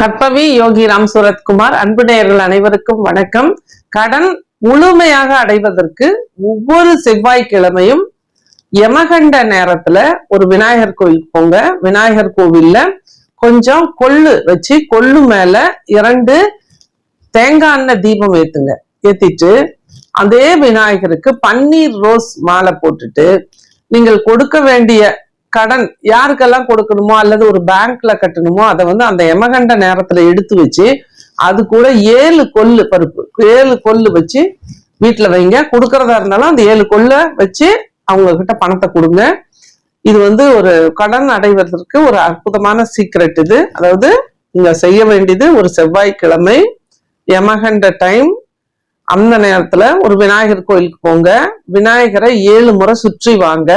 கற்பவி யோகி ராம் சூரத்குமார் அன்பு நேயர்கள் அனைவருக்கும் வணக்கம். கடன் முழுமையாக அடைவதற்கு ஒவ்வொரு செவ்வாய்க்கிழமையும் யமகண்ட நேரத்துல ஒரு விநாயகர் கோயிலுக்கு போங்க. விநாயகர் கோவில்ல கொஞ்சம் கொள்ளு வச்சு கொள்ளு மேல இரண்டு தேங்காய் எண்ணெய் தீபம் ஏத்துங்க. ஏத்திட்டு அதே விநாயகருக்கு பன்னீர் ரோஸ் மாலை போட்டுட்டு நீங்கள் கொடுக்க வேண்டிய கடன் யாருக்கெல்லாம் கொடுக்கணுமோ அல்லது ஒரு பேங்க்ல கட்டணுமோ அதை வந்து அந்த யமகண்ட நேரத்துல எடுத்து வச்சு அது கூட ஏழு கொள்ளு பருப்பு ஏழு கொள்ளு வச்சு வீட்டுல வைங்க. கொடுக்கறதா இருந்தாலும் அந்த ஏழு கொள்ளை வச்சு அவங்க கிட்ட பணத்தை கொடுங்க. இது வந்து ஒரு கடன் அடைவதற்கு ஒரு அற்புதமான சீக்ரெட் இது. அதாவது நீங்க செய்ய வேண்டியது ஒரு செவ்வாய்க்கிழமை எமகண்ட டைம் அந்த நேரத்துல ஒரு விநாயகர் கோயிலுக்கு போங்க. விநாயகரை ஏழு முறை சுற்றி வாங்க.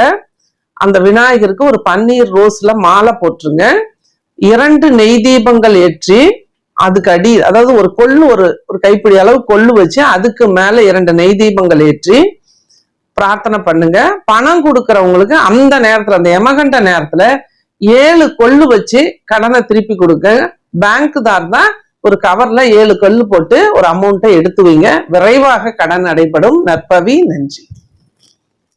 அந்த விநாயகருக்கு ஒரு பன்னீர் ரோஸ்ல மாலை போட்டுருங்க. இரண்டு நெய் தீபங்கள் ஏற்றி அதுக்கு அடி அதாவது ஒரு கொள்ளு ஒரு ஒரு கைப்பிடி அளவு கொள்ளு வச்சு அதுக்கு மேல இரண்டு நெய் தீபங்கள் ஏற்றி பிரார்த்தனை பண்ணுங்க. பணம் கொடுக்கறவங்களுக்கு அந்த நேரத்துல அந்த எமகண்ட நேரத்துல ஏழு கொள்ளு வச்சு கடனை திருப்பி கொடுங்க. பேங்க்குதார் தான் தான் ஒரு கவர்ல ஏழு கொள்ளு போட்டு ஒரு அமௌண்ட்டை எடுத்து வைங்க. விரைவாக கடன் அடைபடும் நற்பவி நன்றி.